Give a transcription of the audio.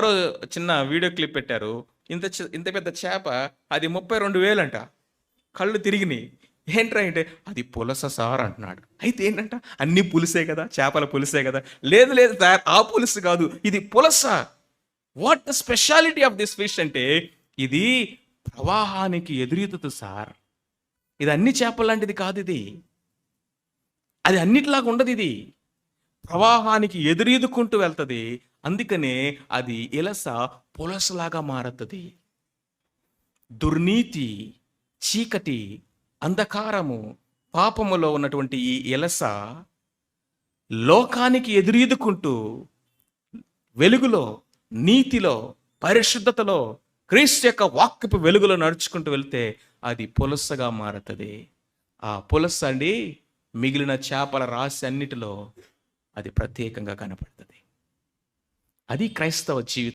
ఎవరో చిన్న video clip పెట్టారు. ఇంత ఇంత పెద్ద చేప అది ముప్పై రెండు వేలంట. కళ్ళు తిరిగినాయి. ఏంట్రా అంటే అది పులస సార్ అంటున్నాడు. అయితే ఏంటంట? అన్ని పులుసే కదా చేపల పులుసే కదా. లేదు లేదు సార్ ఆ పులుసు కాదు ఇది పులస. What the speciality of this fish అంటే ఇది ప్రవాహానికి ఎదురీదుతుంది సార్. ఇది అన్ని చేపల లాంటిది కాదు ఇది. అది అన్నిటిలాగా ఉండదు ఇది. ప్రవాహానికి ఎదురీదుకుంటూ వెళ్తుంది. అందుకనే అది ఇలస పులసలాగా మారుతుంది. దుర్నీతి చీకటి అంధకారము పాపములో ఉన్నటువంటి ఈ ఇలస లోకానికి ఎదురీదుకుంటూ వెలుగులో నీతిలో పరిశుద్ధతలో క్రీస్తు యొక్క వాక్యపు వెలుగులో నడుచుకుంటూ వెళ్తే అది పులసగా మారుతుంది. ఆ పులస అండి మిగిలిన చేపల రాశి అన్నిటిలో అది ప్రత్యేకంగా కనపడుతుంది. అది క్రైస్తవ జీవితం